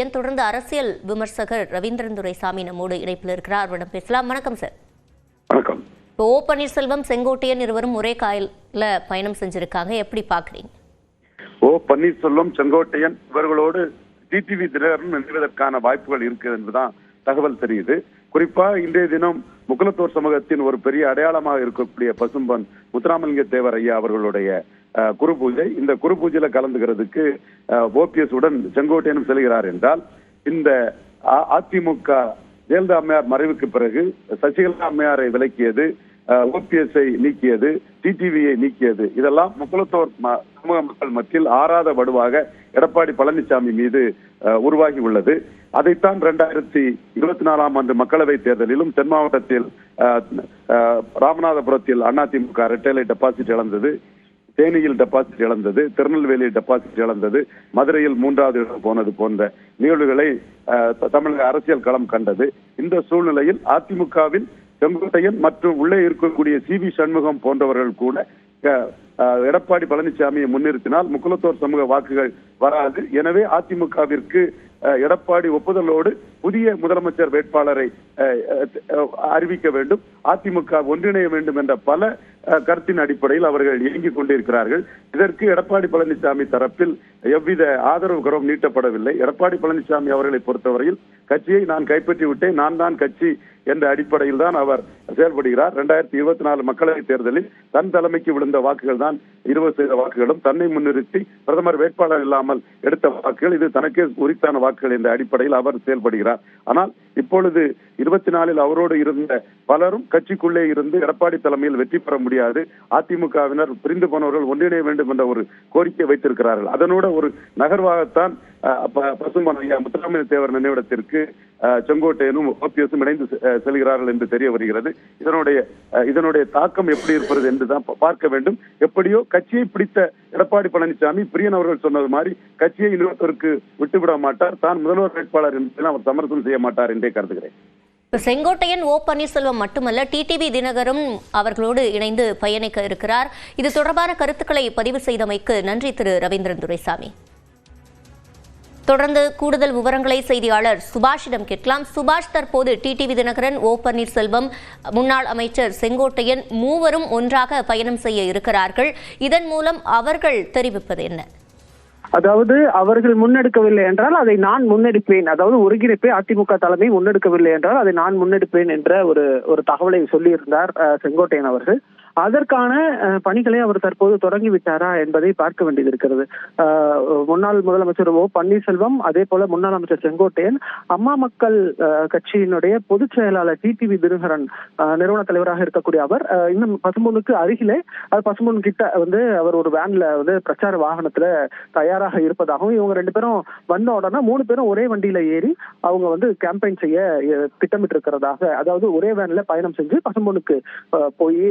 என் தொடர்ந்து அரசியல் விமர்சகர் ரவீந்திரன் துரைசாமி நம்மோடு இணைப்பில் இருக்கிறார். அவரிடம் பேசலாம். வணக்கம் சார். வணக்கம். இப்போ ஓ பன்னீர்செல்வம் செங்கோட்டையன் இருவரும் ஒரே காயில பயணம் செஞ்சிருக்காங்க. எப்படி பாக்குறீங்க ஓ பன்னீர்செல்வம் செங்கோட்டையன் இவர்களோடு டிடிவி தினகரன் இணைவதற்கான வாய்ப்புகள் இருக்கிறது என்பதுதான் தகவல் தெரியுது. குறிப்பா இன்றைய தினம் முக்குலத்தோர் சமூகத்தின் ஒரு பெரிய அடையாளமாக இருக்கக்கூடிய பசும்பன் முத்துராமலிங்க தேவர் ஐயா அவர்களுடைய குரு பூஜை. இந்த குரு பூஜையில கலந்துகிறதுக்கு ஓபிஎஸ் உடன் செங்கோட்டையனும் செல்கிறார் என்றால் இந்த அ- அதிமுக ஜெயலலிதா அம்மையார் மறைவுக்கு பிறகு சசிகலா அம்மையாரை விலக்கியது ஓபிஎஸ்ஐ நீக்கியது டிடிவியை நீக்கியது இதெல்லாம் முக்கலத்தோர் சமூக மக்கள் மத்தியில் ஆறாத வடுவாக எடப்பாடி பழனிசாமி மீது அஹ், உருவாகி உள்ளது. அதைத்தான் இரண்டாயிரத்தி இருபத்தி நாலாம் ஆண்டு மக்களவை தேர்தலிலும் தென் மாவட்டத்தில் அஹ், ராமநாதபுரத்தில் அதிமுக இரட்டைலை டெபாசிட் இழந்தது. தேனியில் டெபாசிட் இழந்தது திருநெல்வேலி டெபாசிட் இழந்தது மதுரையில் மூன்றாவது இடம் போனது போன்ற நிகழ்வுகளை தமிழக அரசியல் களம் கண்டது. இந்த சூழ்நிலையில் அதிமுகவில் செங்கோட்டையன் மற்றும் உள்ளே இருக்கக்கூடிய சி வி சண்முகம் போன்றவர்கள் கூட எடப்பாடி பழனிசாமியை முன்னிறுத்தினால் முக்குலத்தோர் சமூக வாக்குகள் வராது. எனவே அதிமுகவிற்கு எடப்பாடி ஒப்புதலோடு புதிய முதலமைச்சர் வேட்பாளரை அறிவிக்க வேண்டும். அதிமுக ஒன்றிணைய வேண்டும் என்ற பல கருத்தின் அடிப்படையில் அவர்கள் இயங்கிக் கொண்டிருக்கிறார்கள். இதற்கு எடப்பாடி பழனிசாமி தரப்பில் எவ்வித ஆதரவு கரம் நீட்டப்படவில்லை. எடப்பாடி பழனிசாமி அவர்களை பொறுத்தவரையில் கட்சியை நான் கைப்பற்றி விட்டேன். நான் தான் கட்சி என்ற அடிப்படையில் தான் அவர் செயல்படுகிறார். இரண்டாயிரத்தி இருபத்தி நாலு மக்களவைத் தேர்தலில் தன் தலைமைக்கு விழுந்த வாக்குகள் தான் இருபது சதவீத வாக்குகளும். தன்னை முன்னிறுத்தி பிரதமர் வேட்பாளர் இல்லாமல் எடுத்த வாக்குகள் இது தனக்கே உரித்தான வாக்குகள் என்ற அடிப்படையில் அவர் செயல்படுகிறார். ஆனால் இப்பொழுது இருபத்தி நாலில் அவரோடு இருந்த பலரும் கட்சிக்குள்ளே இருந்து எடப்பாடி தலைமையில் வெற்றி பெற முடியாது. அதிமுகவினர் பிரிந்து போனவர்கள் ஒன்றிணைய வேண்டும் என்ற ஒரு கோரிக்கை வைத்திருக்கிறார்கள். அதனோட ஒரு நகர்வாகத்தான் பசும்பொன் ஐயா முத்துராமலிங்க தேவர் நினைவிடத்திற்கு செங்கோட்டையனும் ஓபிஎஸும் இணைந்து செல்கிறார்கள் என்று தெரிய வருகிறது. இதனுடைய இதனுடைய தாக்கம் எப்படி இருப்பது என்று தான் பார்க்க வேண்டும். எப்படியோ கட்சியை பிடித்த எடப்பாடி பழனிசாமி பிரியன் அவர்கள் சொன்னது மாதிரி கட்சியை இன்னொருத்தருக்கு விட்டுவிட மாட்டார். தான் முதல்வர் வேட்பாளர் என்பதில் அவர் சமரசம் செய்ய மாட்டார் என்றே கருதுகிறேன். செங்கோட்டையன் ஓ பன்னீர்செல்வம் மட்டுமல்ல டிடிவி தினகரும் அவர்களோடு இணைந்து பயணிக்க இருக்கிறார். இது தொடர்பான கருத்துக்களை பதிவு செய்தமைக்கு நன்றி திரு. ரவீந்திரன் துரைசாமி. தொடர்ந்து கூடுதல் விவரங்களை செய்தியாளர் சுபாஷிடம் கேட்கலாம். சுபாஷ் தற்போது டிடிவி தினகரன் ஓ பன்னீர்செல்வம் முன்னாள் அமைச்சர் செங்கோட்டையன் மூவரும் ஒன்றாக பயணம் செய்ய இருக்கிறார்கள். இதன் மூலம் அவர்கள் தெரிவிப்பது என்ன? அதாவது அவர்கள் முன்னெடுக்கவில்லை என்றால் அதை நான் முன்னெடுப்பேன். அதாவது ஒருங்கிணைப்பை அதிமுக தலைமை முன்னெடுக்கவில்லை என்றால் அதை நான் முன்னெடுப்பேன் என்ற ஒரு ஒரு தகவலை சொல்லியிருந்தார் அஹ், செங்கோட்டையன் அவர்கள். அதற்கான பணிகளை அவர் தற்போது தொடங்கி விட்டாரா என்பதை பார்க்க வேண்டியது இருக்கிறது. முன்னாள் முதலமைச்சர் ஓ பன்னீர்செல்வம் அதே போல முன்னாள் அமைச்சர் செங்கோட்டையன் அம்மா மக்கள் கட்சியினுடைய பொதுச் செயலாளர் டிடிவி தினகரன் நிறுவன தலைவராக இருக்கக்கூடிய அவர் இன்னும் பசும்பொன்னுக்கு அருகிலே அது பசும்பொன் கிட்ட வந்து அவர் ஒரு வேன்ல வந்து பிரச்சார வாகனத்துல தயாராக இருப்பதாகவும் இவங்க ரெண்டு பேரும் வந்த உடனே மூணு பேரும் ஒரே வண்டியில ஏறி அவங்க வந்து கேம்பெயின் செய்ய திட்டமிட்டு இருக்கிறதாக அதாவது ஒரே வேன்ல பயணம் செஞ்சு பசும்பொன்னுக்கு போய்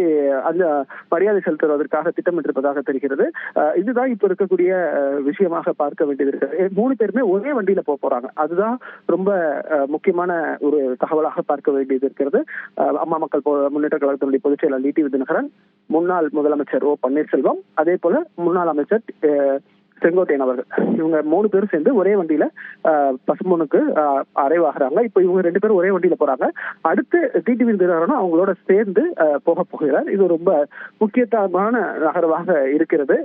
மரியாதை செலுத்துவதற்காக திட்டமிட்டிருப்பதாக தெரிகிறது. இதுதான் இப்ப இருக்கக்கூடிய விஷயமாக பார்க்க வேண்டியது இருக்கிறது. மூணு பேருமே ஒரே வண்டியில போக போறாங்க. அதுதான் ரொம்ப முக்கியமான ஒரு தகவலாக பார்க்க வேண்டியது இருக்கிறது. அம்மா மக்கள் போ- முன்னேற்ற கழகத்தினுடைய பொதுச் செயலாளர் டிடிவி தினகரன் முன்னாள் முதலமைச்சர் ஓ பன்னீர்செல்வம் அதே போல முன்னாள் அமைச்சர் செங்கோட்டையன் அவர்கள். இவங்க மூணு பேரும் சேர்ந்து ஒரே வண்டியில அஹ், அரைவாகிறாங்க அறைவாகிறாங்க இப்போ இவங்க ரெண்டு பேரும் ஒரே வண்டியில போறாங்க. அடுத்து டிடிவி தினகரனும் அவங்களோட சேர்ந்து போக போகிறார். இது ரொம்ப முக்கியத்துவமான நகர்வாக இருக்கிறது.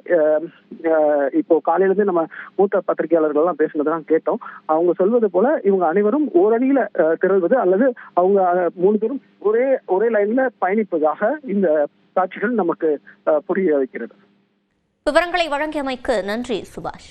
இப்போ காலையிலேருந்து நம்ம மூத்த பத்திரிகையாளர்கள் எல்லாம் பேசுனதெல்லாம் கேட்டோம். அவங்க சொல்வது போல இவங்க அனைவரும் ஓரணியில திரள்வது அல்லது அவங்க மூணு பேரும் ஒரே ஒரே லைன்ல பயணிப்பதாக இந்த காட்சிகள் நமக்கு புரிய வைக்கிறது. விவரங்களை வழங்கியமைக்கு நன்றி சுபாஷ்.